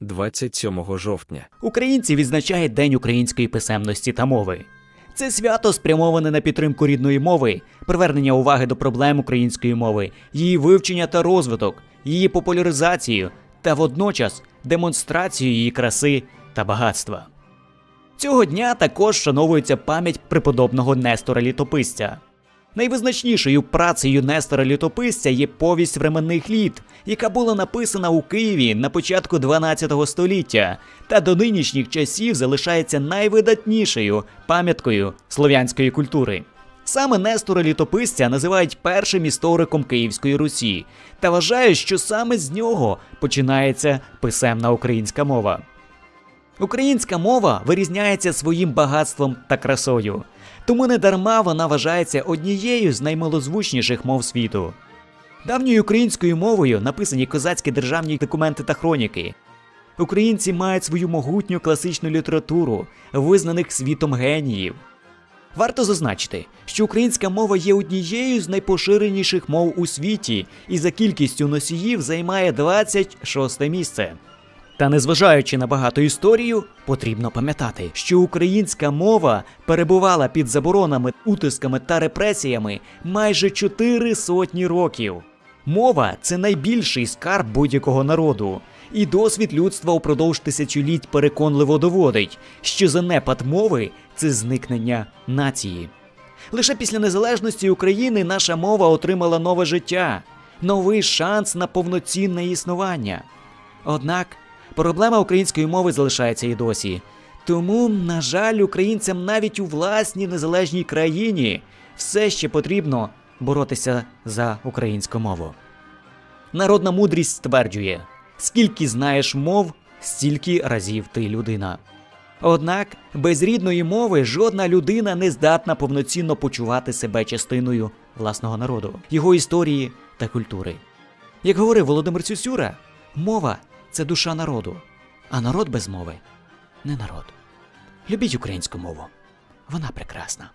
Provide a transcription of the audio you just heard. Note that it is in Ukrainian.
27 жовтня. Українці відзначають День української писемності та мови. Це свято спрямоване на підтримку рідної мови, привернення уваги до проблем української мови, її вивчення та розвиток, її популяризацію та водночас демонстрацію її краси та багатства. Цього дня також вшановується пам'ять преподобного Нестора Літописця. Найвизначнішою працею Нестора Літописця є повість временних літ, яка була написана у Києві на початку 12 століття, та до нинішніх часів залишається найвидатнішою пам'яткою слов'янської культури. Саме Нестора Літописця називають першим істориком Київської Русі та вважають, що саме з нього починається писемна українська мова. Українська мова вирізняється своїм багатством та красою, тому недарма вона вважається однією з наймилозвучніших мов світу. Давньою українською мовою написані козацькі державні документи та хроніки. Українці мають свою могутню класичну літературу, визнаних світом геніїв. Варто зазначити, що українська мова є однією з найпоширеніших мов у світі і за кількістю носіїв займає 26 місце. Та незважаючи на багату історію, потрібно пам'ятати, що українська мова перебувала під заборонами, утисками та репресіями майже чотири сотні років. Мова це найбільший скарб будь-якого народу, і досвід людства упродовж тисячоліть переконливо доводить, що занепад мови це зникнення нації. Лише після незалежності України наша мова отримала нове життя, новий шанс на повноцінне існування. Однак проблема української мови залишається і досі. Тому, на жаль, українцям навіть у власній незалежній країні все ще потрібно боротися за українську мову. Народна мудрість стверджує: скільки знаєш мов, стільки разів ти людина. Однак без рідної мови жодна людина не здатна повноцінно почувати себе частиною власного народу, його історії та культури. Як говорив Володимир Цюсюра, мова це душа народу, а народ без мови не народ. Любіть українську мову. Вона прекрасна.